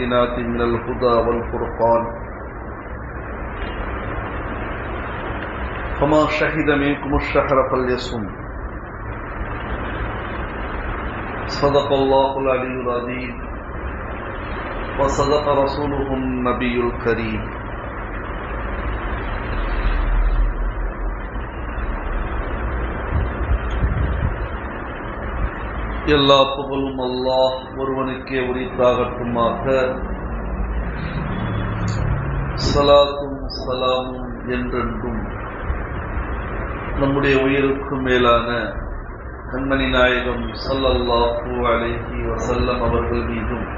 بينات من الهدى والفرقان. فما شهد منكم الشهر فليصم. صدق الله العلي العظيم. وصدق رسوله النبي الكريم. எல்லா புகழும் அல்லாஹ் ஒருவனுக்கே உரித்தாகட்டுமாக. சலாத்தும் சலாமும் என்றென்றும் நம்முடைய உயிருக்கு மேலான கண்மணி நாயகம் சல்லல்லாஹூ அலேஹி வசல்லம் அவர்கள் மீதும்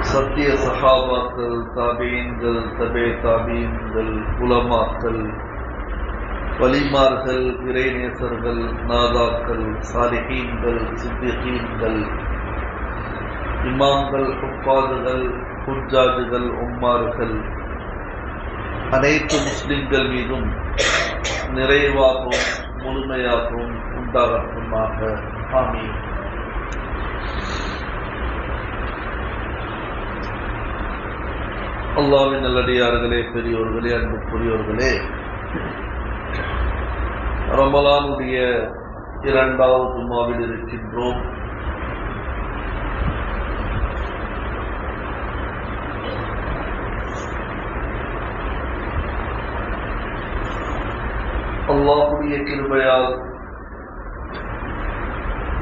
சத்திய சகாபாக்கள் தாபீன்கள் தபே தாபீன்கள் குலமாக்கள் வலிமார்கள் இறைநேசர்கள் நாதாக்கள் சாலிஹீன்கள் சித்திகீன்கள் இமாம்கள் உப்பாதுகள் ஹுஜாஜுகள் உம்மார்கள் அனைத்து முஸ்லிம்கள் மீதும் நிறைவாகவும் முழுமையாகவும் உண்டாகட்டுமாக. ஆமீன். அல்லாவின் நல்லடியார்களே பெரியோர்களே அன்புக்குரியவர்களே ரமலானுடைய இரண்டாவது ஜும்மாவில் இருக்கின்றோம். அல்லாஹுடைய கிருபையால்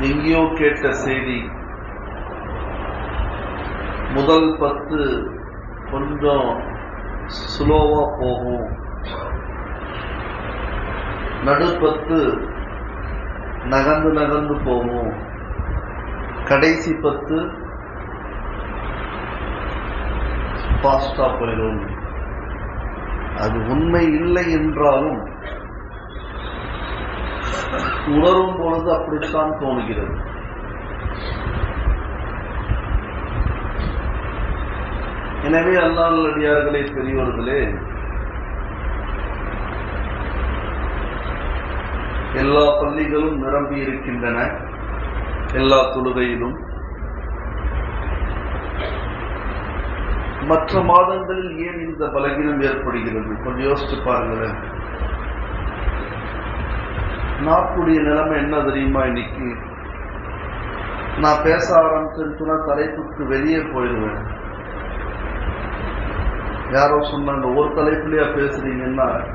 எங்கேயோ கேட்ட செய்தி முதல் பத்து கொஞ்சம் ஸ்லோவா போகும். நடுப்பத்து நகர்ந்து நகர்ந்து போகும் கடைசி பத்து பாஸ்டா போயிடும் அது உண்மை இல்லை என்றாலும் உணரும் பொழுது அப்படித்தான் தோணுகிறது. எனவே அல்லாஹ் அடியார்களே பெரியவர்களே எல்லா பள்ளிகளும் நிரம்பி இருக்கின்றன. எல்லா தொழுகையிலும். மற்ற மாதங்களில் ஏன் இந்த பலகீனம் ஏற்படுகிறது? கொஞ்சம் யோசிச்சு பாருங்களேன். நாட்டுடைய நிலைமை என்ன தெரியுமா இன்னைக்கு? நான் பேச ஆரம்பிச்சுன்னா தலைப்புக்கு வெளியே போயிடுவேன். யாரோ சொன்னாங்க ஒரு தலைப்புலயா பேசுறீங்கன்னா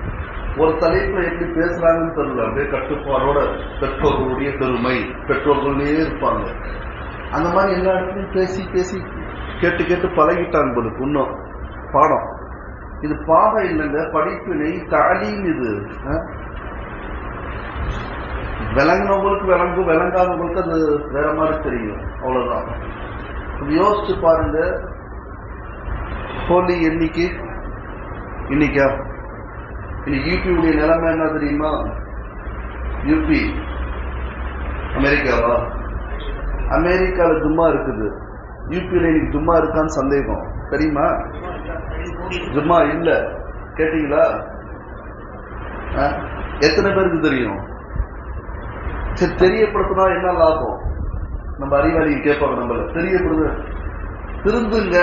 ஒரு தலைப்புல எப்படி பேசுறாங்கன்னு தெரியல. அப்படியே கட்டுப்பாடோட பெற்றோர்களுடைய பெருமை பெற்றோர்களே இருப்பாங்க. அந்த மாதிரி எல்லா இடத்துலையும் பேசி பேசி கேட்டு கேட்டு பழகிட்டாங்க போலுக்கு. இன்னும் பாடம். இது பாடம் இல்லைங்க படிப்பினை தாலீம் இது. விளங்கினவங்களுக்கு விளங்கும் விளங்காதவங்களுக்கு அது வேற மாதிரி தெரியும். அவ்வளவுதான். யோசிச்சு பாருங்க ஹோலி என்னைக்கு? இன்னைக்கா? இன்னைக்கு யூபியுடைய நிலைமை என்ன தெரியுமா? யூபி அமெரிக்காவா? அமெரிக்கால ஜும்மா இருக்குது. யூபியில இன்னைக்கு ஜும்மா இருக்கான்னு சந்தேகம். தெரியுமா? ஜும்மா இல்ல. கேட்டீங்களா? எத்தனை பேருக்கு தெரியும்? சரி தெரியப்படுத்தினா என்ன லாபம்? நம்ம அறிவாளி கேட்பாங்க நம்மள. தெரியப்படுது திருந்துங்க.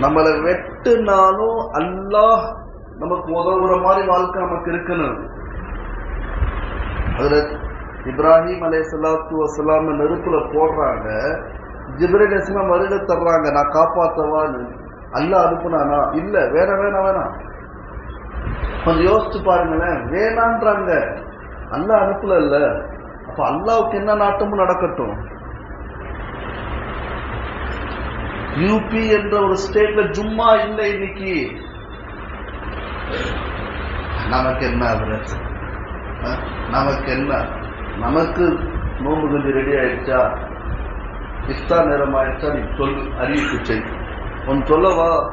நம்மளை வெட்டுனாலும் அல்லாஹ் நமக்கு உதவுற மாதிரி வாழ்க்கை நமக்கு இருக்கணும். அதுல இப்ராஹிம் அலே சலாத்து வசலாம நெருப்புல போடுறாங்க. ஜிப்ரேசனா வருட தர்றாங்க. நான் காப்பாத்தவான்னு. அல்ல அனுப்புனானா? இல்ல வேற வேணாம் வேணாம். கொஞ்சம் யோசிச்சு பாருங்களேன். வேணான்றாங்க அல்ல அனுப்பல இல்ல அப்ப அல்லாவுக்கு என்ன நாட்டமும் நடக்கட்டும். யூபி என்ற ஒரு ஸ்டேட்ல ஜும்மா இல்லை இன்னைக்கு. நமக்கு என்ன அவரது நமக்கு என்ன நமக்கு நோம்பு கொஞ்சம் ரெடி ஆயிடுச்சா? இஃப்தார் நேரம் ஆயிடுச்சா? நீ சொல் அறிவிப்பு செய். உன் சொல்லவா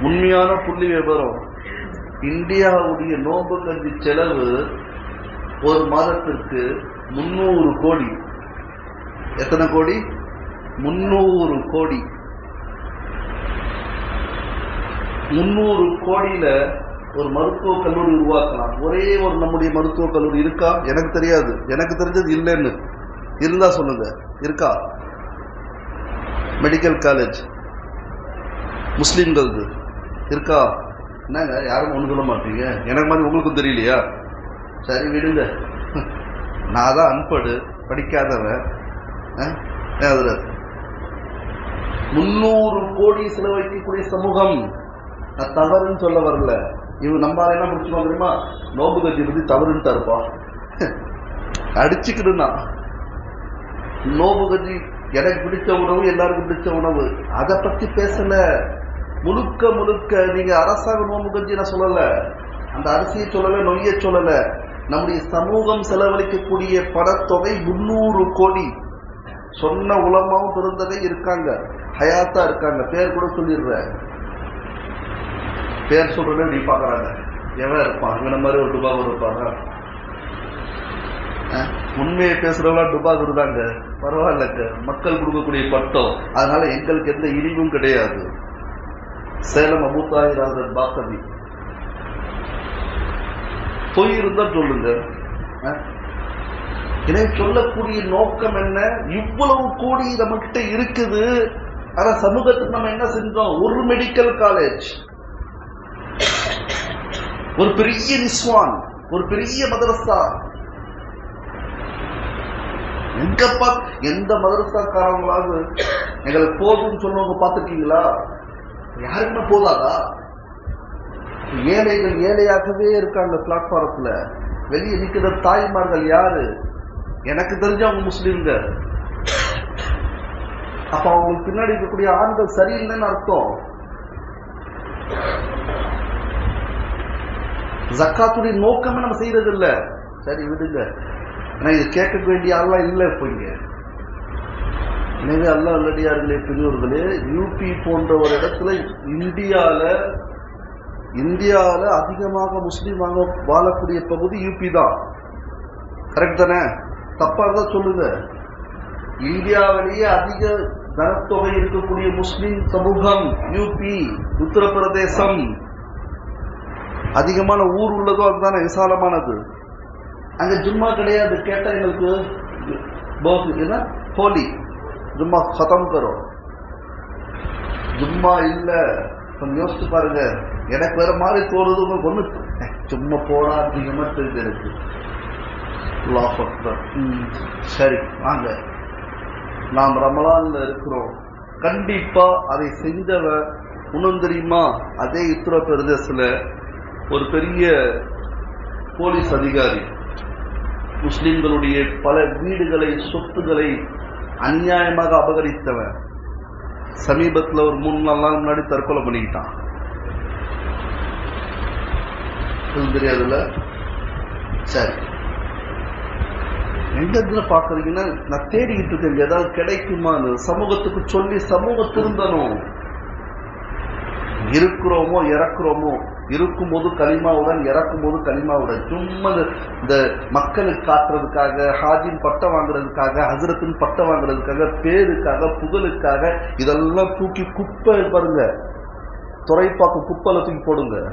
உண்மையான புள்ளி விவரம். இந்தியாவுடைய நோம்பு கஞ்சி செலவு ஒரு மாதத்திற்கு முன்னூறு கோடி. எத்தனை கோடி? முன்னூறு கோடி. முன்னூறு கோடியில ஒரு மருத்துவக் கல்லூரி உருவாக்கலாம். ஒரே ஒரு நம்முடைய மருத்துவக் கல்லூரி இருக்கா? எனக்கு தெரியாது. எனக்கு தெரிஞ்சது இல்லைன்னு. இருந்தா சொல்லுங்க. இருக்கா? மெடிக்கல் காலேஜ் முஸ்லீம்களது. இருக்கா? என்னங்க யாரும் ஒன்று சொல்ல மாட்டீங்க? எனக்கு மாதிரி உங்களுக்கும் தெரியலையா? சரி விடுங்க. நான் தான் அன்படு படிக்காதவன். ஆ? முன்னூறு கோடி செலவழிக்கக்கூடிய சமூகம். நான் தவறுன்னு சொல்ல வரல. இவங்க நம்ம என்ன முடிச்சுமா தெரியுமா? நோம்பு கட்சி பத்தி தவறுன்ட்டு இருப்பா. அடிச்சுக்கிடுனா. நோம்பு கட்சி எனக்கு பிடிச்ச உணவு எல்லாருக்கும் பிடிச்ச உணவு. அதை பத்தி பேசல. முழுக்க முழுக்க நீங்க அரசாங்க நோம்பு கஞ்சி நான் சொல்லல. அந்த அரிசியை சொல்லல நொய்ய சொல்லல. நம்முடைய சமூகம் செலவழிக்கக்கூடிய பணத்தொகை முன்னூறு கோடி. சொன்ன உலமாவும் பிறந்ததே இருக்காங்க. ஹயாத்தா இருக்காங்க. பேர் கூட சொல்லிடுறேன். பேர் சொல்றதே இப்படி பாக்குறாங்க எவன் இருப்பான்? இவன மாதிரி ஒரு டுபாக் இருப்பாங்க உண்மையை பேசுறவங்களா டுபாக் இருந்தாங்க பரவாயில்லங்க. மக்கள் கொடுக்கக்கூடிய பட்டம். அதனால எங்களுக்கு எந்த இழிவும் கிடையாது. சேலம் அபுத்தாயிராதர் பாக்கதி பொய் இருந்தா சொல்லுங்க. இதை சொல்லக்கூடிய நோக்கம் என்ன? இவ்வளவு கோடி நம்ம கிட்ட இருக்குது. ஆனா சமூகத்துக்கு நம்ம என்ன செஞ்சோம்? ஒரு மெடிக்கல் காலேஜ் ஒரு பெரிய நிஸ்வான் ஒரு பெரிய மதரஸ்தா எங்க எந்த மதரசாக்காரங்களாவது எங்களுக்கு போதும்னு சொன்னவங்க பார்த்துருக்கீங்களா? யாருக்குமே போதாதா? ஏழைகள் ஏழையாகவே இருக்காங்க பிளாட்ஃபாரத்தில். வெளியே நிற்கிற தாய்மார்கள் யாரு? எனக்கு தெரிஞ்சவங்க முஸ்லீம்ங்க. அப்ப அவங்களுக்கு பின்னாடி இருக்கக்கூடிய ஆண்கள் சரியில்லைன்னு அர்த்தம். ஜக்காத்துடைய நோக்கமே நம்ம செய்யறது இல்ல சரி விடுங்க. ஆனா இது கேட்க வேண்டிய ஆள்லாம் இல்ல இப்போ இங்க. எனவே அல்லா அல்லடியார்களே பெரியோர்களே யூபி போன்ற ஒரு இடத்துல இந்தியால இந்தியாவில் அதிகமாக முஸ்லீமாக வாழக்கூடிய பகுதி யூபி தான். கரெக்ட் தானே? தப்பா இருந்தா சொல்லுங்க. இந்தியாவிலேயே அதிக தனத்தொகை இருக்கக்கூடிய முஸ்லீம் சமூகம் யூபி உத்தரப்பிரதேசம். அதிகமான ஊர் உள்ளதோ அதுதானே விசாலமானது. அங்கே ஜும்மா கிடையாது கேட்டால் எங்களுக்கு என்ன? ஹோலி. ஜும்மா சதம் கரும் ஜும்மா இல்லை. கொஞ்சம் யோசிச்சு பாருங்க. எனக்கு வேற மாதிரி தோணுது உங்களுக்கு ஒன்று சும்மா போனா அதிகமாக தெரிஞ்சு எனக்கு. சரி வாங்க. நாம் ரமலான்ல இருக்கிறோம். கண்டிப்பா அதை செஞ்சவன் தெரியுமா? அதே இத்திர பிரதேசத்துல ஒரு பெரிய போலீஸ் அதிகாரி முஸ்லிம்களுடைய பல வீடுகளை சொத்துக்களை அநியாயமாக அபகரித்தவன் சமீபத்தில் ஒரு மூணு நாலு நாள் முன்னாடி தற்கொலை பண்ணிக்கிட்டான். தெரியாதுல்ல? சரி. எங்க இதுல பாக்குறீங்கன்னா நான் தேடிக்கிட்டு இருக்கேன் ஏதாவது கிடைக்குமான்னு. சமூகத்துக்கு சொல்லி சமூகம் திருந்தனும் இருக்கிறோமோ இறக்குறோமோ இருக்கும்போது களிமாவுடன் இறக்கும் போது களிமாவுடன். சும்மா இந்த- இந்த மக்களுக்கு காட்டுறதுக்காக ஹாஜின் பட்டம் வாங்குறதுக்காக ஹசரத்தின் பட்டம் வாங்குறதுக்காக பேருக்காக புகழுக்காக இதெல்லாம் தூக்கி குப்பை பாருங்க. துறைப்பாக்கு குப்பைல தூக்கி போடுங்க.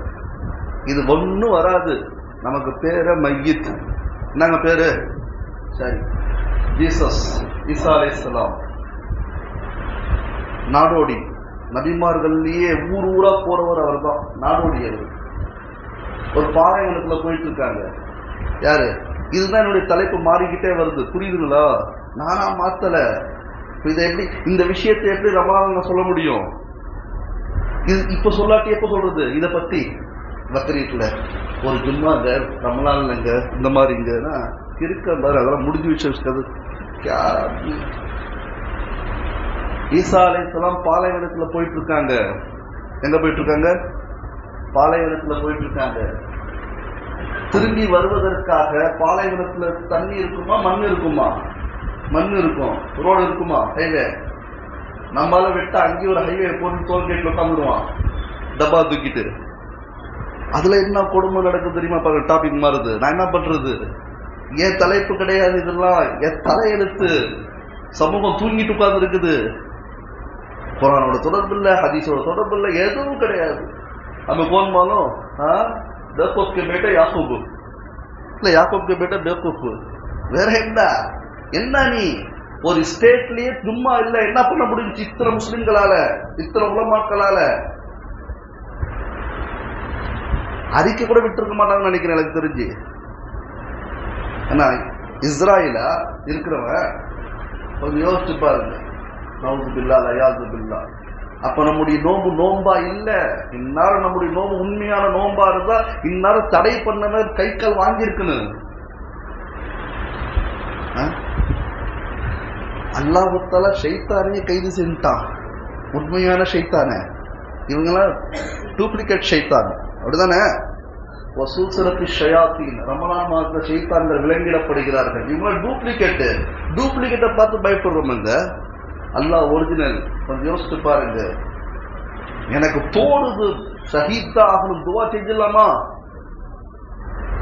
இது ஒன்றும் வராது. நமக்கு பேர மையத். என்னங்க பேரு? சரி. ஜீசஸ் ஈசா அலை நாடோடி. நபிமார்கள்லயே ஊர் ஊரா போறவர் அவர் தான் நாடோடியவர். ஒரு பாலைவனத்துல போயிட்டு இருக்காங்க யாரு? இதுதான் என்னுடைய தலைப்பு மாறிக்கிட்டே வருது. புரியுதுங்களா? நானா மாத்தல. இதை எப்படி இந்த விஷயத்தை எப்படி ரமலான்ல சொல்ல முடியும்? இது இப்ப சொல்லாட்டி எப்ப சொல்றது? இத பத்தி. பக்ரீட்ல ஒரு ஜும்மாங்க ரமலான்லங்க இந்த மாதிரிங்கன்னா இருக்க பாரு அதெல்லாம் முடிஞ்சு வச்சு ஈசா அலைஹிஸ்ஸலாம் பாலைவனத்துல போயிட்டு இருக்காங்க எங்க போயிட்டு இருக்காங்க பாலைவனத்துல போயிட்டு இருக்காங்க திரும்பி வருவதற்காக பாலைவனத்துல தண்ணி இருக்குமா மண் இருக்குமா? மண் இருக்கும். ரோடு இருக்குமா? ஹைவே நம்மளால விட்டா அங்கேயும் ஒரு ஹைவே போட்டு டோல்கேட்ல உட்காந்துருவான். டப்பா தூக்கிட்டு. அதுல என்ன கொடுமை நடக்கும் தெரியுமா? பாருங்க டாபிக் மாறுது. நான் என்ன பண்றது? என் தலைப்பு கிடையாது இதெல்லாம். என் தலையெழுத்து. சமூகம் தூங்கிட்டு உட்கார்ந்து இருக்குது குரானோட தொடர்பு இல்லை ஹதீஸோட தொடர்பு இல்லை எதுவும் கிடையாது. நம்ம போனாலும் பேக்கோப்க்கு பேட்டா யாக்கோப்பு இல்லை யாக்கோப்க்கு பேட்டா பேக்கோப்பு வேற என்ன? என்ன நீ? ஒரு ஸ்டேட்லயே சும்மா இல்லை என்ன பண்ண முடிஞ்சு இத்தனை முஸ்லிம்களால இத்தனை உலமாக்களால? அறிக்கை கூட விட்டுருக்க மாட்டாங்கன்னு நினைக்கிறேன் எனக்கு தெரிஞ்சு. ஆனா இஸ்ராயிலா இருக்கிறவன் கொஞ்சம் யோசிச்சு பாருங்க. நவுது பில்லா லயாது பில்லா. அப்ப நம்முடைய நோம்பு நோம்பா இல்ல. இந்நேரம் நம்முடைய நோம்பு உண்மையான நோம்பா இருந்தா இந்நேரம் தடை பண்ணவர் கை கால் வாங்கியிருக்கணும். அல்லாஹத்தால ஷைத்தானே கைது செஞ்சுட்டான். உண்மையான ஷைத்தான. இவங்கெல்லாம் டூப்ளிகேட் ஷைத்தான். அப்படிதானே? வசூசரத்து ஷயாத்தீன். ரமணான் மாதத்துல ஷைத்தான்கள் விளங்கிடப்படுகிறார்கள் இவங்க டூப்ளிகேட் டூப்ளிகேட்டை பார்த்து பயப்படுறோம் இந்த. அல்லாஹ் ஒரிஜினல் கொஞ்சம் யோசிச்சு பாருங்க. எனக்கு தோணுது சகித்தா ஆகணும் துவா செஞ்சிடலாமா?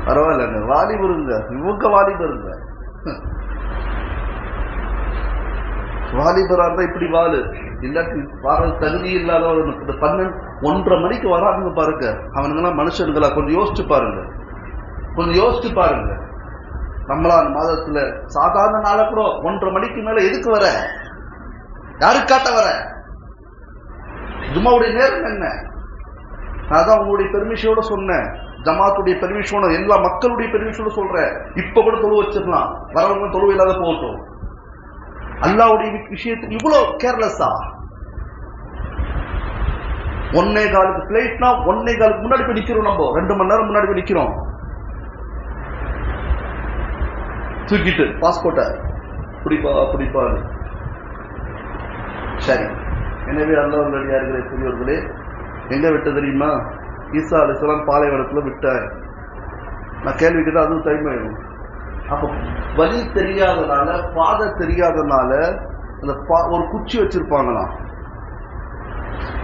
பரவாயில்லங்க வாலிபருங்க இவங்க வாலிபருங்க வாலிபரா இருந்தா இப்படி வாழு. இல்லாட்டி வாழ தகுதி இல்லாதவனுக்கு பன்னெண்டு ஒன்றரை மணிக்கு வராதுங்க பாருங்க. அவனுங்கெல்லாம் மனுஷனுங்களா கொஞ்சம் யோசிச்சு பாருங்க. கொஞ்சம் யோசிச்சு பாருங்க. ரமலான் மாதத்துல சாதாரண நாளை கூட ஒன்றரை மணிக்கு மேல எதுக்கு வர? யாருக்காட்ட வர? ஜுமாவுடைய நேரம் என்ன? நான் தான் உங்களுடைய பெர்மிஷனோட சொன்னேன். ஜமாத்துடைய பெர்மிஷனோட எல்லா மக்களுடைய பெர்மிஷனோட சொல்றேன். இப்ப கூட தொழு வச்சிடலாம். வரவங்க தொழு இல்லாத போகட்டும். அல்லாவுடைய விஷயத்துக்கு இவ்வளவு கேர்லெஸ்ஸா ஒன்னே காலுக்கு பிளைட்னா ஒன்னே காலுக்கு முன்னாடி போய் நிக்கிறோம் நம்ம. ரெண்டு மணி நேரம் முன்னாடி போய் நிக்கிறோம். தூக்கிட்டு பாஸ்போர்ட்டை பிடிப்பா பிடிப்பாரு சரி. எனவே அல்லாவுடைய பெரியவர்களே எங்க விட்டு தெரியுமா? ஈசா அலிஸ்லாம் பாலைவனத்துல விட்டார். நான் கேள்வி கேட்டா அதுவும் டைம் ஆயிடும் வலி வழி தெரியாதனால பாதை தெரியாதனால அந்த பா- ஒரு குச்சி வச்சிருப்பாங்களாம்.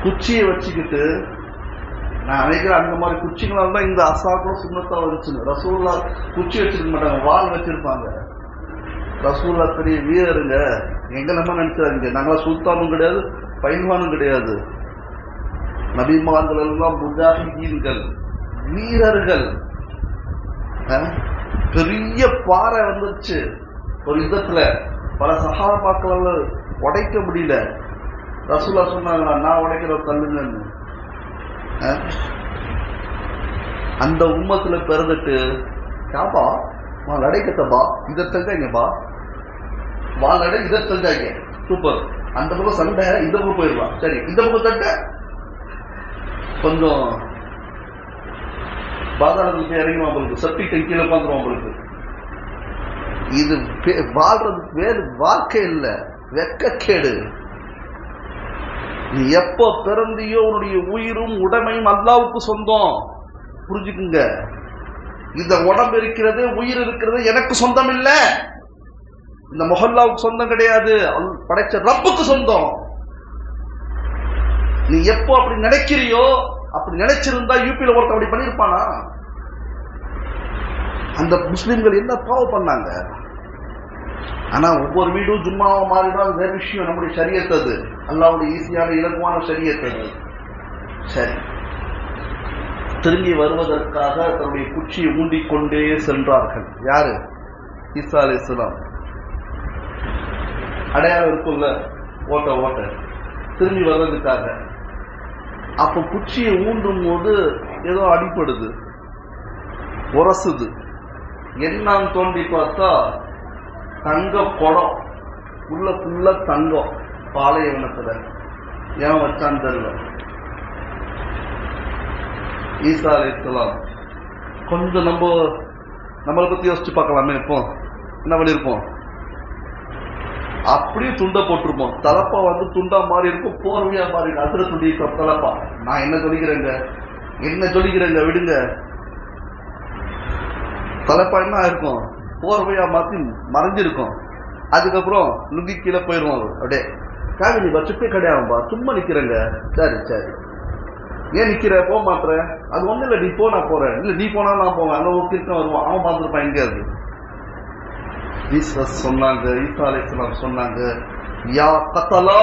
குச்சியை வச்சுக்கிட்டு நான் நினைக்கிறேன் அந்த மாதிரி குச்சிங்களால தான் இந்த அசாக்கும் சுண்ணத்தா வந்துச்சுன்னு ரசூல்லா குச்சி வச்சிருக்க மாட்டாங்க வால் வச்சிருப்பாங்க. ரசூல்லா பெரிய வீரருங்க. எங்க நம்ம நாங்களாம் சுல்தானும் கிடையாது பைல்வானும் கிடையாது. நபிமார்கள் எல்லாம் முஜாஹிதீன்கள் வீரர்கள். அஹ், பெரிய பாறை வந்துருச்சு. ஒரு யுத்தத்துல பல சகாபாக்களால உடைக்க முடியல. ரசூலா சொன்னாங்களா நான் உடைக்கிற தள்ளுங்கன்னு. அந்த உம்மத்துல பிறந்துட்டு காபா வால் அடைக்கத்தபா இதை தங்க இங்கப்பா அடை இதை தந்தாங்க சூப்பர். அந்த பக்கம் சண்டை இந்த பக்கம் போயிடலாம் சரி இந்த பக்கம் தட்ட கொஞ்சம் பாதாளத்துக்கு போய் இறங்கி உங்களுக்கு சட்டி கீழே உட்காந்துரும் உங்களுக்கு இது பே- வாழ்றதுக்கு வேறு வாழ்க்கை இல்ல. வெக்கக்கேடு. நீ எப்போ பிறந்தியோ உன்னுடைய உயிரும் உடமையும் அல்லாவுக்கு சொந்தம். புரிஞ்சுக்குங்க. இந்த உடம்பு இருக்கிறது உயிர் இருக்கிறது எனக்கு சொந்தம் இல்லை இந்த மொஹல்லாவுக்கு சொந்தம் கிடையாது. படைச்ச ரப்புக்கு சொந்தம். நீ எப்போ அப்படி நினைக்கிறியோ அப்படி நினைச்சிருந்தா யூபியில ஒருத்தர் அப்படி பண்ணிருப்பானா அந்த முஸ்லிம்கள் என்ன பாவம் பண்ணாங்க? ஆனா ஒவ்வொரு வீடும் ஜும்மாவை மாறிடும் வேற விஷயம். நம்முடைய சரியத்தது அல்லாவுடைய ஈஸியான இலகுவான சரியத்தது சரி. திரும்பி வருவதற்காக தன்னுடைய குச்சியை ஊண்டிக்கொண்டே சென்றார்கள். யாரு? ஈசா அலி இஸ்லாம் அடையாளம் இருக்கும்ல ஓட்ட ஓட்ட. திரும்பி வர்றதுக்காக அப்ப குச்சியை ஊண்டும் போது ஏதோ அடிப்படுது உரசுது. என்னன்னு தோண்டி பார்த்தா தங்க குடம். உள்ள ஃபுல்லா தங்கம். பாலைவனத்துல. ஏன் வச்சான்னு தெரியல. ஈசா அலி இஸ்லாம் கொஞ்சம் நம்ம நம்மளை பத்தி யோசிச்சு பார்க்கலாமே இப்போ. என்ன பண்ணிருப்போம் அப்படியே துண்டை போட்டிருப்போம். தலப்பா வந்து துண்டா மாறி இருக்கும் போர்வையா மாறி அதுல துண்டி தலப்பா. நான் என்ன சொல்லிக்கிறேங்க? என்ன சொல்லிக்கிறேங்க? விடுங்க. தலப்பா என்ன இருக்கும் போர்வையா மாத்தி மறைஞ்சிருக்கும். அதுக்கப்புறம் லுங்கி கீழே போயிடுவோம் அப்படியே. காவிரி வச்சுப்பே கிடையாதுப்பா சும்மா நிக்கிறேங்க. சரி சரி. ஏன் நிக்கிற? போக மாட்ற. அது ஒண்ணு இல்ல நீ போ நான் போறேன். இல்ல நீ போனா நான் போவேன். அங்க ஒரு கிருக்கம் வருவான். அவன் பார்த்துருப்பான் எங்க அது ஜீசஸ் சொன்னாங்க ஈசா சொன்னாங்க யா கத்தலா!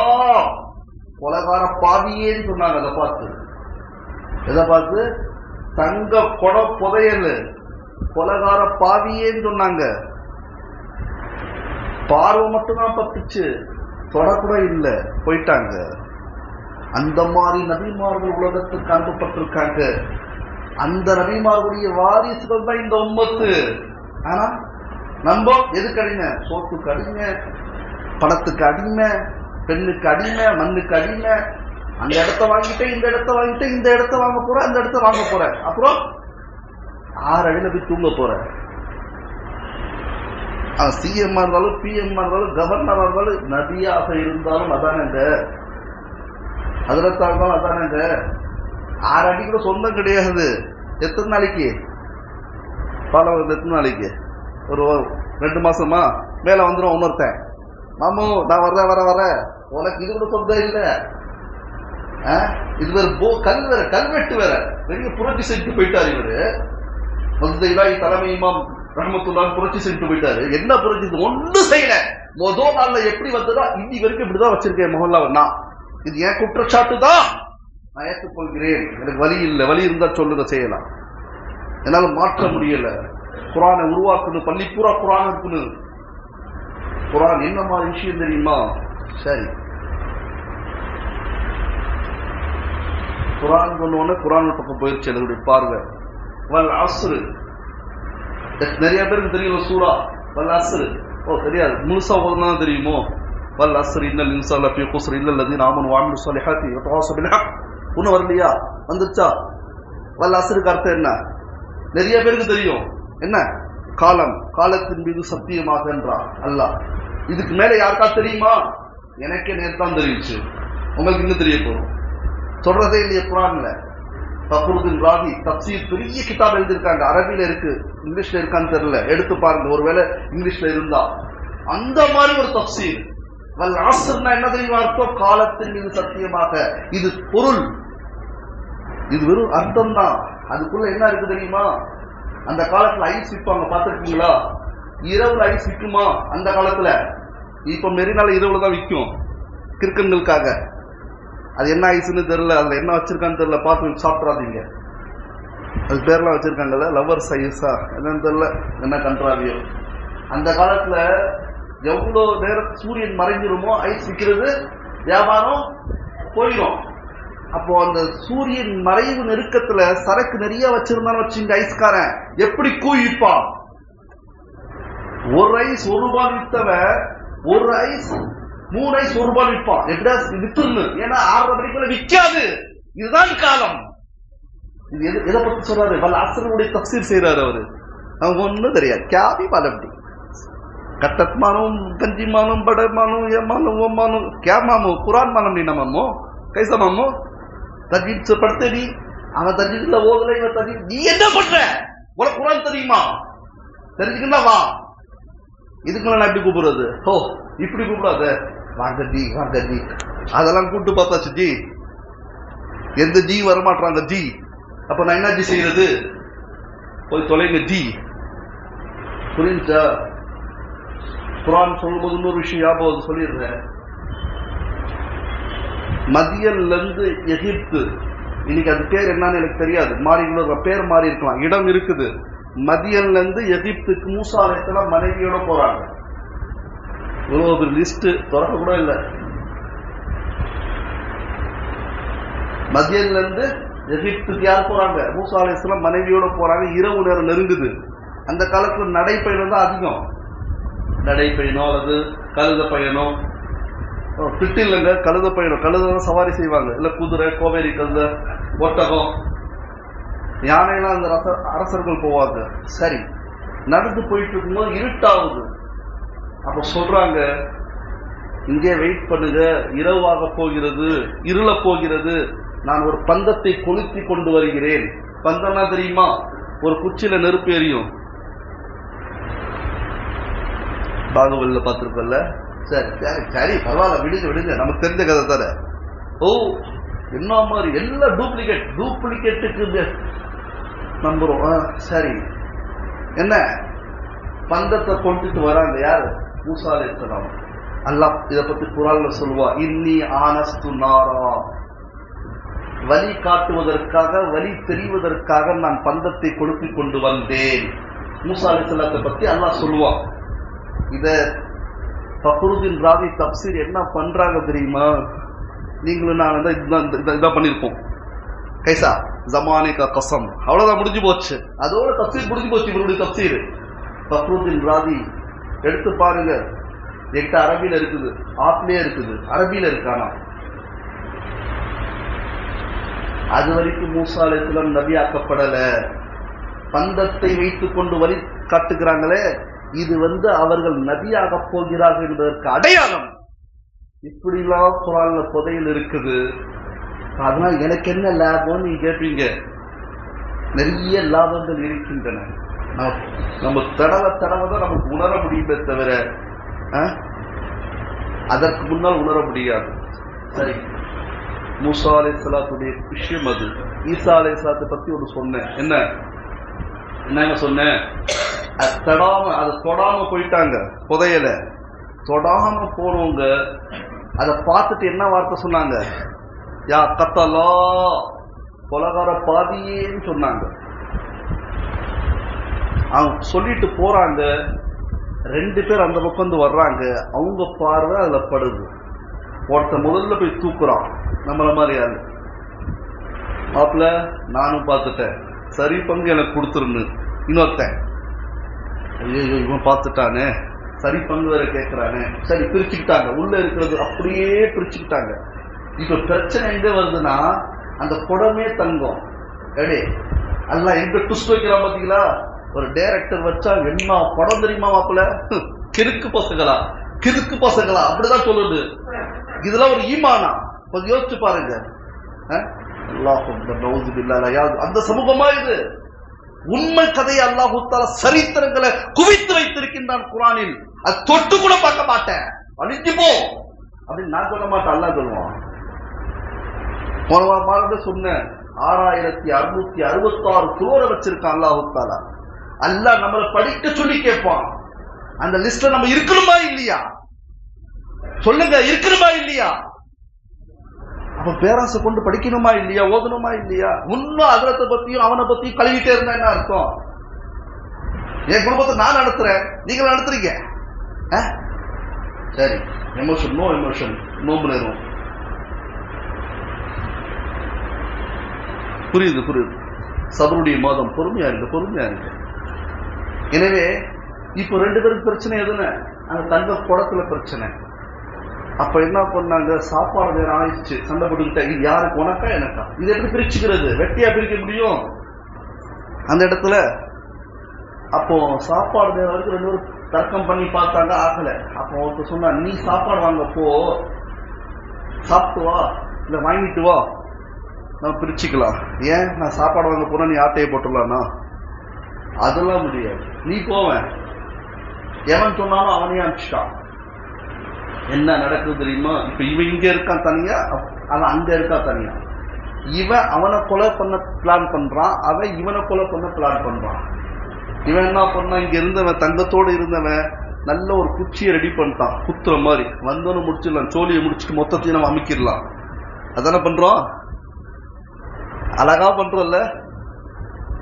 கொலகார பாவியேன்னு சொன்னாங்க அதை பார்த்து. எதை பார்த்து? தங்க கொட புதையல். கொலகார பாவியேன்னு சொன்னாங்க. பார்வை மட்டும்தான் பத்துச்சு தொடக்கூட இல்லை போயிட்டாங்க. அந்த மாதிரி நபிமார்கள் உலகத்துக்கு அனுப்பப்பட்டிருக்காங்க. அந்த நபிமார்களுடைய வாரிசுகள் தான் இந்த உம்மத்து. ஆனா நம்ம எதுக்கு அடிமை? சோத்துக்கு அடிமை பணத்துக்கு அடிமை பெண்ணுக்கு அடிமை மண்ணுக்கு அடிமை. அந்த இடத்த வாங்கிட்டேன் இந்த இடத்த வாங்கிட்டேன் இந்த இடத்த வாங்க போற அந்த இடத்த வாங்க போறேன் அப்புறம் ஆறு அடியில போய் தூங்க போறேன் சிஎம் இருந்தாலும் பிஎம் இருந்தாலும் கவர்னரா இருந்தாலும் நதியாக இருந்தாலும் அதானங்க அதிரத்தா இருந்தாலும் அதானங்க ஆறு அடி கூட சொந்தம் கிடையாது. எத்தனை நாளைக்கு? பல எத்தனை நாளைக்கு? ஒரு ரெண்டு மாசமா மேல வந்துடும் உணர்த்தேன் மாமு நான் வர்ற வர வர உனக்கு இது கூட சொந்தம் இல்லை. ஆ? இது வேற போ கல் வேற கல்வெட்டு வேற. பெரிய புரட்சி செஞ்சு போயிட்டாரு இவரு. வந்து இலாய் தலைமை இமாம் புரட்சி செஞ்சு போயிட்டாரு. என்ன புரட்சி? இது ஒண்ணும் செய்யல. முதல் நாள்ல எப்படி வந்ததோ இன்னி வரைக்கும் இப்படிதான் வச்சிருக்கேன் மொஹல்லாவை நான். இது என் குற்றச்சாட்டு தான். நான் ஏற்றுக்கொள்கிறேன். எனக்கு வழி இல்லை. வழி இருந்தால் சொல்லுங்க செய்யலாம். என்னால் மாற்ற முடியல. குரானை உருவாக்குது பள்ளி பூரா குரான் இருக்குது குரான் என்ன மாதிரி விஷயம் தெரியுமா? சரி. குரான் சொன்னோடனே குரான் பக்கம் போயிடுச்சு என்னுடைய பார்வை வல் அசுரு நிறைய பேருக்கு தெரியும் சூரா வல் அசுரு ஓ தெரியாது. முழுசா ஓதுனா தெரியுமோ? வல் அசுர் இன்னல் இன்சான் லஃபீ குஸ்ர் இல்லல் லதீன ஆமனு வஅமிலு ஸாலிஹாத்தி வதவாஸவ் பில் ஹக் வரலையா? வந்துச்சா வல் அசுருக்கு அர்த்தம் என்ன? நிறைய பேருக்கு தெரியும். என்ன? காலம். காலத்தின் மீது சத்தியமாக என்றார். அல்லாஹ் இதுக்கு மேல யாருக்கா தெரியுமா? எனக்கே நேர்தான் தெரியுச்சு. உங்களுக்கு இன்னும் தெரிய போறோம் சொல்றதே இல்லையே குரான்ல. பக்ருதின் ராதி தப்சீர் பெரிய கிதாப் எழுதியிருக்காங்க. அரபியில இருக்கு. இங்கிலீஷ்ல இருக்கான்னு தெரியல. எடுத்து பாருங்க. ஒருவேளை இங்கிலீஷ்ல இருந்தா. அந்த மாதிரி ஒரு தப்சீர் வல் ஆசர்னா என்ன தெரியுமா அர்த்தம்? காலத்தின் மீது சத்தியமாக. இது பொருள். இது வெறும் அர்த்தம் தான் அதுக்குள்ள என்ன இருக்கு தெரியுமா? அந்த காலத்துல ஐஸ் விற்பாங்க பார்த்துருக்கீங்களா? இரவுல ஐஸ் விற்குமா அந்த காலத்துல. இப்ப மெரினால இரவுல தான் விற்கும் கிறுக்கன்களுக்காக. அது என்ன ஐஸ்ன்னு தெரியல. அதுல என்ன வச்சிருக்கான்னு தெரியல. பார்த்து சாப்பிட்றாதீங்க. அது பேர்லாம் வச்சிருக்காங்கல்ல? லவர் சைஸா என்னன்னு தெரியல. என்ன கன்றாவியோ. அந்த காலத்துல எவ்வளவு நேரம் சூரியன் மறைஞ்சிருமோ ஐஸ் விற்கிறது வியாபாரம் போயிடும் அப்போ அந்த சூரியன் மறைவு நெருக்கத்துல சரக்கு நிறைய வச்சிருந்தாலும் வச்சுங்க ஐஸ்காரன். எப்படி கூவிப்பான்? ஒரு ஐஸ் ஒரு ரூபாய் வித்தவ ஒரு ஐஸ் மூணு ஐஸ் ஒரு ரூபாய் விற்பான். எப்படியா வித்துன்னு? ஏன்னா ஆறரை மணிக்குள்ள விற்காது. இதுதான் காலம். இது எது எதை பத்தி சொல்றாரு? வல்ல அசனுடைய தப்சீர் செய்யறாரு அவரு. அவங்க ஒண்ணும் தெரியாது. கேபி பலப்படி கட்டத் மானும் கஞ்சி மானும் பட மானும் ஏ ஓ கே மாமோ குரான் மானம் நீ மாமோ கைசா மாமோ தஜீத் படுத்த நீ அவன் தஜீத்ல ஓதல இவன் தஜீத் நீ என்ன பண்ற? உனக்கு குரான் தெரியுமா? தெரிஞ்சுக்கல வா. இதுக்குள்ள நான் எப்படி கூப்பிடுறது? ஓ இப்படி கூப்பிடாத. வாங்க ஜி வாங்க ஜி அதெல்லாம் கூப்பிட்டு பார்த்தாச்சு ஜி. எந்த ஜி வரமாட்டாங்க ஜி? அப்ப நான் என்ன ஜி செய்யறது? போய் தொலைங்க ஜி. புரிஞ்சா குரான் சொல்லும்போது இன்னொரு விஷயம் ஞாபகம் சொல்லிடுறேன். மதியன்லேருந்து எகிப்து. இன்னைக்கு அது பேர் என்னன்னு எனக்கு தெரியாது. மாறி இன்னொரு பேர் மாறி இருக்கலாம். இடம் இருக்குது. மதியன்லேருந்து எகிப்துக்கு மூசா அலைத்தலாம் மனைவியோட போறாங்க. இவ்வளோ ஒரு லிஸ்ட்டு திறக்க கூட இல்லை. மதியன்லேருந்து எகிப்துக்கு யார் போகிறாங்க மூசா அலைத்தலாம் மனைவியோட போகிறாங்க இரவு நேரம் நெருங்குது. அந்த காலத்தில் நடைப்பயணம் தான் அதிகம். நடைப்பயணம் அல்லது கழுத பயணம் ஃபிட் இல்லைங்க கழுத பயணம். கழுதான் சவாரி செய்வாங்க. இல்ல குதிரை கோவேரி கழுத ஒட்டகம். யானைலாம் அந்த ரச அரசர்கள் போவாங்க. சரி. நடந்து போயிட்டு இருக்கும்போது இருட்டாகுது. அப்ப சொல்றாங்க இங்கே வெயிட் பண்ணுங்க. இரவாக போகிறது இருள போகிறது. நான் ஒரு பந்தத்தை கொளுத்தி கொண்டு வருகிறேன். பந்தம்னா தெரியுமா? ஒரு குச்சியில நெருப்பு எரியும். பாகுபலியில் பார்த்துருக்கோம்ல சரி சரி சரி பரவாயில்ல விடுங்க விடுங்க. நமக்கு தெரிஞ்ச கதை தானே? ஓ என்ன மாதிரி எல்லாம் டூப்ளிகேட் டூப்ளிகேட்டுக்கு நம்புறோம். ஆ, சரி. என்ன? பந்தத்தை கொண்டுட்டு வராங்க யாரு? மூசா அலைஹிஸ்ஸலாம் அல்லாஹ் இதை பத்தி குரான்ல சொல்லுவா இன்னி ஆனஸ்து நாரா. வழி காட்டுவதற்காக வழி தெரிவதற்காக நான் பந்தத்தை கொடுத்து கொண்டு வந்தேன். மூசா அலைஹிஸ்ஸலாத்தை பத்தி அல்லாஹ் சொல்லுவான் இதை ஃபக்ருதீன் ராவி தப்சீர் என்ன பண்றாங்க தெரியுமா? நீங்களும் நான் தான் இதுதான் இதான் பண்ணியிருப்போம் கைசா ஜமானிகா கசம் அவ்வளவுதான் முடிஞ்சு போச்சு. அதோட தப்சீர் முடிஞ்சு போச்சு இவருடைய தப்சீர். ஃபக்ருதீன் ராதி எடுத்து பாருங்க. என்கிட்ட அரபியில் இருக்குது. ஆப்லயே இருக்குது. அரபியில இருக்கானா? அது வரைக்கும் மூசா அலைஹிஸ்ஸலாம் நபி ஆக்கப்படல பந்தத்தை வைத்துக் கொண்டு வழி காட்டுகிறாங்களே. இது வந்து அவர்கள் நபியாக போகிறார்கள் என்பதற்கு அடையாளம். இப்படிலாம் குரான்ல புதையில் இருக்குது. அதனால் எனக்கு என்ன லாபம் நீங்க கேட்பீங்க. நிறைய லாபங்கள் இருக்கின்றன. நம்ம- தடவை தடவை தான் நமக்கு உணர முடியுமே தவிர ஆ? அதற்கு முன்னால் உணர முடியாது. சரி. மூசா அலை சலாத்துடைய விஷயம் அது. ஈசா அலை சலாத்தை பத்தி ஒன்று சொன்னேன். என்ன? என்னங்க சொன்னேன்? அது தொடாம அதை தொடாம போயிட்டாங்க புதையல. தொடாம போனவங்க அதை பார்த்துட்டு என்ன வார்த்தை சொன்னாங்க? யா கத்தலா கொலகார பாதியேன்னு சொன்னாங்க. அவங்க சொல்லிட்டு போறாங்க ரெண்டு பேர் அந்த பக்கம் வந்து வர்றாங்க அவங்க பார்வை அதுல படுது. ஒருத்தன் முதல்ல போய் தூக்குறான் நம்மள மாதிரி ஆளு. மாப்பிள்ள நானும் பார்த்துட்டேன். சரி பங்கு எனக்கு கொடுத்துருன்னு. இன்னொருத்தன் ஐயோ இவன் பார்த்துட்டானே. சரி பங்கு வேற கேட்கறானே சரி பிரிச்சுக்கிட்டாங்க. உள்ள இருக்கிறது அப்படியே பிரிச்சுக்கிட்டாங்க. இப்ப பிரச்சனை எங்க வருதுன்னா அந்த குடமே தங்கம். எடே எல்லாம் எங்க டுஸ்ட் வைக்கிறான் பாத்தீங்களா? ஒரு டைரக்டர் வச்சா என்ன படம் தெரியுமா மாப்பிள்ள? கிறுக்கு பசங்களா? கிறுக்கு பசங்களா? அப்படிதான் சொல்லுது. இதெல்லாம் ஒரு ஈமானா? கொஞ்சம் யோசிச்சு பாருங்க. அந்த சமூகமா இது? உண்மை கதையை அல்லாஹு சரித்திரங்களை குவித்து வைத்திருக்கின்றான் குரானில். அது தொட்டு கூட பார்க்க மாட்டேன். அழிஞ்சு போ. அப்படின்னு நான் சொல்ல மாட்டேன் அல்லாஹ் சொல்லுவான். போன வாரம் சொன்னேன் ஆறாயிரத்தி அறுநூத்தி அறுபத்தாறு குரோரை வச்சிருக்கான் அல்லாஹு தாலா அல்லாஹ் நம்மளை படிக்க சொல்லி கேட்பான். அந்த லிஸ்ட்ல நம்ம இருக்கணுமா இல்லையா? சொல்லுங்க இருக்கணுமா இல்லையா? அப்ப பேராசை கொண்டு படிக்கணுமா இல்லையா ஓதணுமா இல்லையா? இன்னும் அதிரத்தை பத்தியும் அவனை பத்தியும் கழுவிட்டே இருந்தா என்ன அர்த்தம்? என் குடும்பத்தை நான் நடத்துறேன். நீங்க நடத்துறீங்க? ஆ? சரி. எமோஷன் நோ எமோஷன் நோம்பு நேரம். புரியுது புரியுது. சபருடைய மாதம். பொறுமையா இருக்கு பொறுமையா இருக்கு எனவே இப்போ ரெண்டு பேருக்கு பிரச்சனை எதுன்னு? அந்த தங்க குடத்துல பிரச்சனை. அப்ப என்ன பண்ணாங்க? சாப்பாடு நேரம் ஆயிடுச்சு. சண்டை போட்டுக்கிட்ட யாருக்கு? உனக்கா எனக்கா? இது எப்படி பிரிச்சுக்கிறது? வெட்டியா பிரிக்க முடியும்? அந்த இடத்துல அப்போ சாப்பாடு நேரம் வரைக்கும் ரெண்டு பேரும் தர்க்கம் பண்ணி பார்த்தாங்க ஆகல. அப்போ ஒருத்தர் சொன்னா நீ சாப்பாடு வாங்க போ. சாப்பிட்டு வா. இல்ல வாங்கிட்டு வா. நம்ம பிரிச்சுக்கலாம். ஏன்? நான் சாப்பாடு வாங்க போனா நீ ஆட்டையை போட்டுடலாம்னா? அதெல்லாம் முடியாது. நீ போவேன். எவன் சொன்னாலும் அவனையே அனுப்பிச்சிட்டான். என்ன நடக்குது தெரியுமா? இப்ப இவன் இங்க இருக்கான் தனியா அவன் அங்க இருக்கா தனியா? இவன் அவனை கொலை பண்ண பிளான் பண்றான் அவன் இவனை கொலை பண்ண பிளான் பண்றான். இவன் என்ன பண்ணான் இங்க இருந்தவன் தங்கத்தோட இருந்தவன் நல்ல ஒரு குச்சியை ரெடி பண்ணிட்டான் குத்துற மாதிரி. வந்தோன்னு முடிச்சிடலாம் சோழியை முடிச்சுட்டு மொத்தத்தையும் நம்ம அமைக்கிடலாம். அதானே பண்றோம்? அழகா பண்றோம்ல?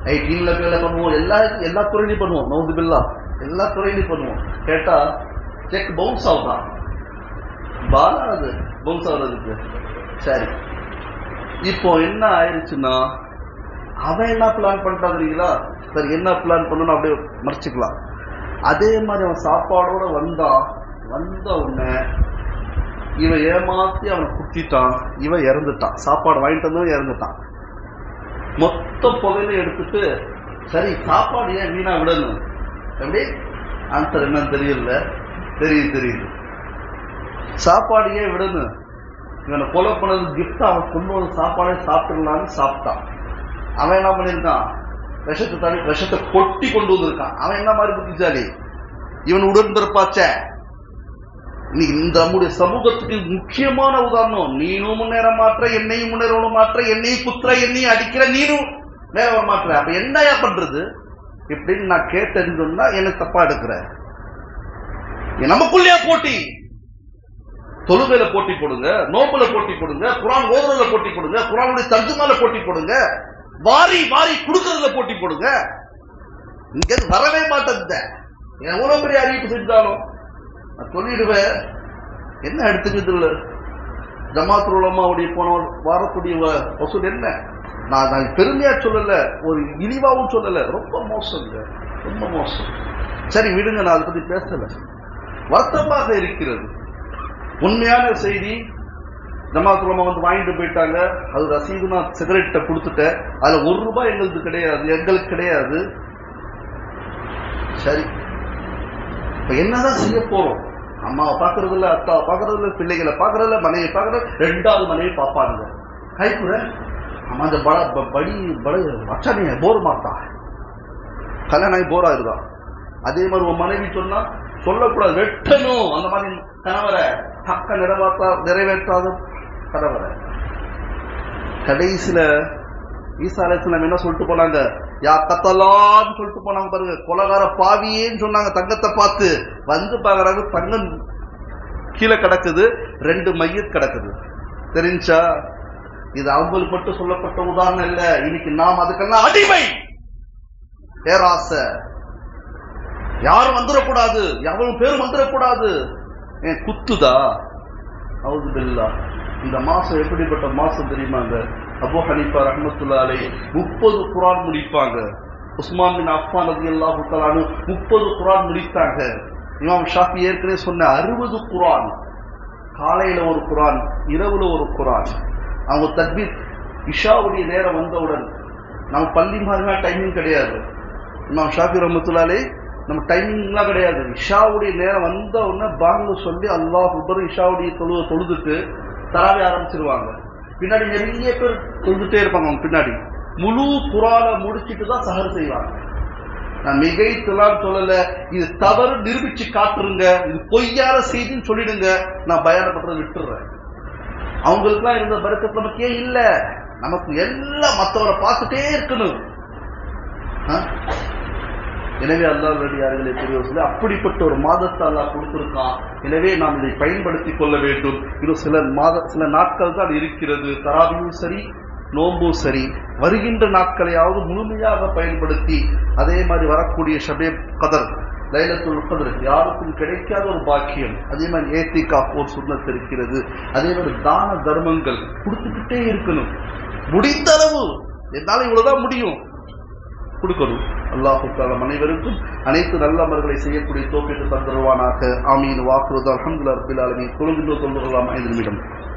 ஐடின்ல வேலை பண்ணுவோம். எல்லா எல்லா துறையிலையும் பண்ணுவோம் நவுது பில்லா எல்லா துறையிலையும் பண்ணுவோம். கேட்டா செக் பவுன்ஸ் ஆகுதான் பாலா அது பவுன்ஸ் சரி. இப்போ என்ன ஆயிடுச்சுன்னா அவன் என்ன பிளான் பண்ணிட்டான் தெரியுங்களா? சரி என்ன பிளான் பண்ணணும் அப்படியே மறைச்சிக்கலாம். அதே மாதிரி அவன் சாப்பாடோட வந்தான் வந்த உடனே இவன் ஏமாத்தி அவனை குத்திட்டான் இவன் இறந்துட்டான். சாப்பாடு வாங்கிட்டு வந்தவன் இறந்துட்டான். மொத்த புகையில எடுத்துட்டு சரி சாப்பாடு ஏன் வீணா விடணும்? எப்படி? ஆன்சர் என்னன்னு தெரியல. தெரியுது தெரியுது. சாப்பாடு ஏன் விடணும்? இவனை கொலை பண்ணது கிஃப்ட் அவன் கொண்டு வந்து சாப்பாடே சாப்பிடலான்னு சாப்பிட்டான். அவன் என்ன பண்ணியிருக்கான்? விஷத்தை தனி விஷத்தை கொட்டி கொண்டு வந்திருக்கான். அவன் என்ன மாதிரி புத்திசாலி? இவன் உடன்பிறப்பாச்ச. இன்னைக்கு இந்த நம்முடைய சமூகத்துக்கு முக்கியமான உதாரணம் நீனும் முன்னேற மாற்ற என்னையும் முன்னேற மாற்ற என்னையும் குத்துற என்னையும் அடிக்கிற நீனும் மேல வர மாற்ற. அப்ப என்னயா பண்றது? இப்படின்னு நான் கேட்டறிஞ்சோம்னா எனக்கு தப்பா எடுக்கிற? நமக்குள்ளேயே போட்டி. தொழுகையில போட்டி போடுங்க நோம்புல போட்டி போடுங்க குரான் ஓதுறதுல போட்டி போடுங்க குரானுடைய தர்ஜுமால போட்டி போடுங்க வாரி வாரி கொடுக்கறதுல போட்டி போடுங்க. இங்க இருந்து வரவே மாட்டேங்குது எவ்வளவு பெரிய அறிவிப்பு செஞ்சாலும்? நான் சொல்லிடுவேன். என்ன எடுத்துக்கிறது ஜமாத் உலமாவுடைய போன வரக்கூடிய வ- வசூல் என்ன? நான் நான் பெருமையா சொல்லல ஒரு இழிவாவும் சொல்லல. ரொம்ப மோசம் ரொம்ப மோசம். சரி விடுங்க நான் அதை பத்தி பேசல. வருத்தமாக இருக்கிறது. உண்மையான செய்தி ஜமாத்துலமா வந்து வாங்கிட்டு போயிட்டாங்க. அது ரசீது நான் சிகரெட்டை கொடுத்துட்டேன். அதுல ஒரு ரூபாய் எங்களுக்கு கிடையாது எங்களுக்கு கிடையாது. சரி. இப்ப என்னதான் செய்ய போறோம்? அம்மாவை பாக்குறது இல்ல அத்தாவை பாக்குறது இல்ல பிள்ளைகளை பாக்குறது இல்ல மனைவி பாக்குறது ரெண்டாவது மனைவி பாப்பாங்க கைப்புற அம்மா அந்த பட படி பட அச்சானிய போர் மாட்டா கல்யாணம் ஆகி போர் அதே மாதிரி உன் மனைவி சொன்னா சொல்லக்கூடாது. வெட்டணும். அந்த மாதிரி கணவரை தக்க நிறைவேற்றா நிறைவேற்றாதும் கணவரை. கடைசியில ஈசா அலைஹிஸ்ஸலாம் என்ன சொல்லிட்டு போனாங்க? யா கத்தலான்னு சொல்லிட்டு போனாங்க பாருங்க. கொலகார பாவியேன்னு சொன்னாங்க தங்கத்தை பார்த்து. வந்து பாக்குறாங்க தங்கம் கீழே கிடக்குது ரெண்டு மையத் கிடக்குது. தெரிஞ்சா? இது அவங்களுக்கு மட்டும் சொல்லப்பட்ட உதாரணம் இல்ல. இன்னைக்கு நாம் அதுக்கெல்லாம் அடிமை! பேராசை. யாரும் வந்துடக்கூடாது எவ்வளவு பேரும் வந்துடக்கூடாது ஏன் குத்துதா? அவுது பில்லா. இந்த மாசம் எப்படிப்பட்ட மாசம் தெரியுமாங்க? அபு ஹனீஃபா ரஹமத்துல்லாலே முப்பது குரான் முடிப்பாங்க. உஸ்மான் பின் அஃபான் ரதி அல்லாஹு தலானு முப்பது குரான் முடித்தாங்க. இமாம் ஷாஃபி ஏற்கனவே சொன்ன அறுபது குரான். காலையில ஒரு குரான் இரவுல ஒரு குரான். அவங்க தத்பீர் இஷாவுடைய நேரம் வந்தவுடன் நம்ம பள்ளி மாதிரிலாம் டைமிங் கிடையாது. இமாம் ஷாஃபி ரஹமத்துல்லாலே நம்ம டைமிங்லாம் கிடையாது. இஷாவுடைய நேரம் வந்த உடனே பாங்கு சொல்லி அல்லாஹ் உபரும் இஷாவுடைய தொழு தொழுதுட்டு தராவே ஆரம்பிச்சிருவாங்க. பின்னாடி நிறைய பேர் தொழுதுட்டே இருப்பாங்க அவங்க பின்னாடி. முழு குரால முடிச்சிட்டு தான் சஹர் செய்வாங்க. நான் மிகைத்துலாம் சொல்லல. இது தவறு நிரூபிச்சு காட்டுருங்க. இது பொய்யான செய்தின்னு சொல்லிடுங்க. நான் பயானப்படுறதை விட்டுடுறேன் அவங்களுக்குலாம் இருந்த பருக்கத்து நமக்கு ஏன் நமக்கு எல்லாம் மற்றவரை பார்த்துட்டே இருக்கணும். ஆ? எனவே அல்லாஹ் நடிகார்களே பெரியவர்களே அப்படிப்பட்ட ஒரு மாதத்தை அல்லாஹ் கொடுத்திருக்கான் எனவே நாம் இதை பயன்படுத்திக் கொள்ள வேண்டும். இன்னும் சில மாத சில நாட்கள் தான் இருக்கிறது. தராபியும் சரி நோம்பும் சரி. வருகின்ற நாட்களையாவது முழுமையாக பயன்படுத்தி அதே மாதிரி வரக்கூடிய ஷபே கதர் லைலத்துல் கதர் யாருக்கும் கிடைக்காத ஒரு பாக்கியம். அதே மாதிரி ஏத்தி காப்போர் சுண்ணத் இருக்கிறது. அதே மாதிரி தான தர்மங்கள் கொடுத்துக்கிட்டே இருக்கணும். முடிந்த அளவு என்னால் இவ்வளவுதான் முடியும். கொடுக்கணும். அல்லாஹு அனைவருக்கும் அனைத்து நல்ல அமர்களை செய்யக்கூடிய தோப்பிட்டு தந்துருவானாக. ஆமீன். வாக்குறுதல் அஹமதுல்லா ரபில் ஆலமீன். தொழுகின்ற தொழுகலாம் ஐந்து நிமிடம்.